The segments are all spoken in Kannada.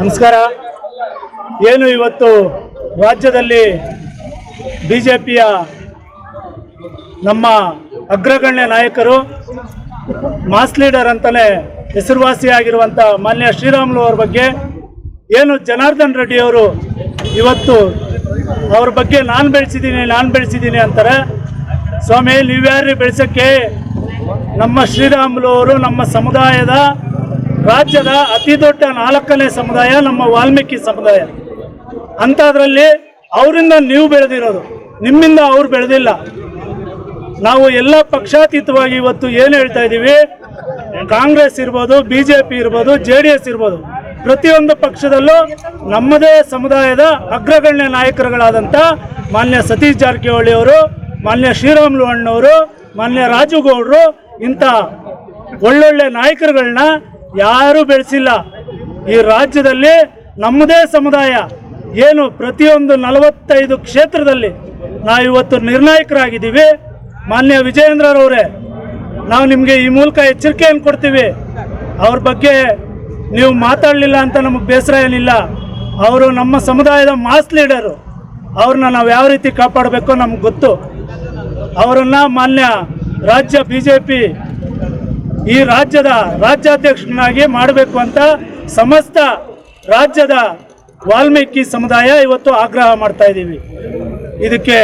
ನಮಸ್ಕಾರ. ಏನು ಇವತ್ತು ರಾಜ್ಯದಲ್ಲಿ ಬಿ ಜೆ ಪಿಯ ನಮ್ಮ ಅಗ್ರಗಣ್ಯ ನಾಯಕರು, ಮಾಸ್ ಲೀಡರ್ ಅಂತಲೇ ಹೆಸರುವಾಸಿಯಾಗಿರುವಂಥ ಮಾನ್ಯ ಶ್ರೀರಾಮುಲು ಅವ್ರ ಬಗ್ಗೆ ಏನು ಜನಾರ್ದನ್ ರೆಡ್ಡಿ ಅವರು ಇವತ್ತು ಅವ್ರ ಬಗ್ಗೆ ನಾನು ಬೆಳೆಸಿದ್ದೀನಿ ನಾನು ಬೆಳೆಸಿದ್ದೀನಿ ಅಂತಾರೆ. ಸ್ವಾಮಿ ನೀವ್ಯಾರು ಬೆಳೆಸೋಕ್ಕೆ ನಮ್ಮ ಶ್ರೀರಾಮುಲು ಅವರು ನಮ್ಮ ಸಮುದಾಯದ ರಾಜ್ಯದ ಅತಿ ದೊಡ್ಡ ನಾಲ್ಕನೇ ಸಮುದಾಯ ನಮ್ಮ ವಾಲ್ಮೀಕಿ ಸಮುದಾಯ. ಅಂಥದ್ರಲ್ಲಿ ಅವರಿಂದ ನೀವು ಬೆಳೆದಿರೋದು, ನಿಮ್ಮಿಂದ ಅವ್ರು ಬೆಳೆದಿಲ್ಲ. ನಾವು ಎಲ್ಲ ಪಕ್ಷಾತೀತವಾಗಿ ಇವತ್ತು ಏನು ಹೇಳ್ತಾ ಇದ್ದೀವಿ? ಕಾಂಗ್ರೆಸ್ ಇರ್ಬೋದು ಬಿ ಜೆ ಪಿ ಇರ್ಬೋದು, ಜೆ ಡಿ ಎಸ್ ಇರ್ಬೋದು, ಪ್ರತಿಯೊಂದು ಪಕ್ಷದಲ್ಲೂ ನಮ್ಮದೇ ಸಮುದಾಯದ ಅಗ್ರಗಣ್ಯ ನಾಯಕರುಗಳಾದಂಥ ಮಾನ್ಯ ಸತೀಶ್ ಜಾರಕಿಹೊಳಿ ಅವರು, ಮಾನ್ಯ ಶ್ರೀರಾಮುಲು ಅಣ್ಣವರು ಮಾನ್ಯ ರಾಜುಗೌಡರು ಇಂಥ ಒಳ್ಳೊಳ್ಳೆ ನಾಯಕರುಗಳನ್ನ ಯಾರೂ ಬೆಳೆಸಿಲ್ಲ. ಈ ರಾಜ್ಯದಲ್ಲಿ ನಮ್ಮದೇ ಸಮುದಾಯ. ಏನು ಪ್ರತಿಯೊಂದು ನಲವತ್ತೈದು ಕ್ಷೇತ್ರದಲ್ಲಿ ನಾವು ಇವತ್ತು ನಿರ್ಣಾಯಕರಾಗಿದ್ದೀವಿ. ಮಾನ್ಯ ವಿಜಯೇಂದ್ರರವರೇ, ನಾವು ನಿಮಗೆ ಈ ಮೂಲಕ ಎಚ್ಚರಿಕೆಯನ್ನು ಕೊಡ್ತೀವಿ. ಅವ್ರ ಬಗ್ಗೆ ನೀವು ಮಾತಾಡಲಿಲ್ಲ ಅಂತ ನಮಗೆ ಬೇಸರ ಏನಿಲ್ಲ. ಅವರು ನಮ್ಮ ಸಮುದಾಯದ ಮಾಸ್ ಲೀಡರು. ಅವ್ರನ್ನ ನಾವು ಯಾವ ರೀತಿ ಕಾಪಾಡಬೇಕೋ ನಮ್ಗೆ ಗೊತ್ತು. ಅವರನ್ನು ಮಾನ್ಯ ರಾಜ್ಯ ಬಿ ಜೆ ಪಿ ಈ ರಾಜ್ಯದ ರಾಜ್ಯಾಧ್ಯಕ್ಷನಾಗಿ ಮಾಡಬೇಕು ಅಂತ ಸಮಸ್ತ ರಾಜ್ಯದ ವಾಲ್ಮೀಕಿ ಸಮುದಾಯ ಇವತ್ತು ಆಗ್ರಹ ಮಾಡ್ತಾ ಇದ್ದೀವಿ. ಇದಕ್ಕೆ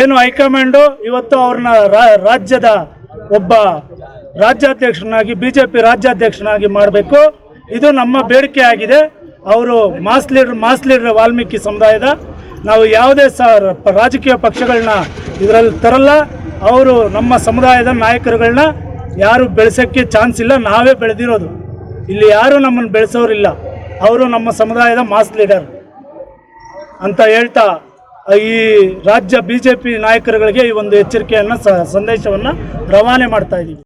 ಏನು ಹೈಕಮಾಂಡು, ಇವತ್ತು ಅವ್ರನ್ನ ರಾಜ್ಯದ ಒಬ್ಬ ರಾಜ್ಯಾಧ್ಯಕ್ಷನಾಗಿ ಬಿ ಜೆ ಪಿ ರಾಜ್ಯಾಧ್ಯಕ್ಷನಾಗಿ ಮಾಡಬೇಕು. ಇದು ನಮ್ಮ ಬೇಡಿಕೆ ಆಗಿದೆ. ಅವರು mass leader mass leader Valmiki ಸಮುದಾಯದ. ನಾವು ಯಾವುದೇ ಸ, ರಾಜಕೀಯ ಪಕ್ಷಗಳನ್ನ ಇದರಲ್ಲಿ ತರಲ್ಲ. ಅವರು ನಮ್ಮ ಸಮುದಾಯದ ನಾಯಕರುಗಳನ್ನ ಯಾರು ಬೆಳೆಸೋಕ್ಕೆ ಚಾನ್ಸ್ ಇಲ್ಲ, ನಾವೇ ಬೆಳೆದಿರೋದು. ಇಲ್ಲಿ ಯಾರು ನಮ್ಮನ್ನು ಬೆಳೆಸೋರಿಲ್ಲ ಅವರು ನಮ್ಮ ಸಮುದಾಯದ ಮಾಸ್ ಲೀಡರ್ ಅಂತ ಹೇಳ್ತಾ ಈ ರಾಜ್ಯ ಬಿ ಜೆ ಪಿ ನಾಯಕರುಗಳಿಗೆ ಈ ಒಂದು ಎಚ್ಚರಿಕೆಯನ್ನು ಸಂದೇಶವನ್ನು ರವಾನೆ ಮಾಡ್ತಾ ಇದ್ದೀವಿ.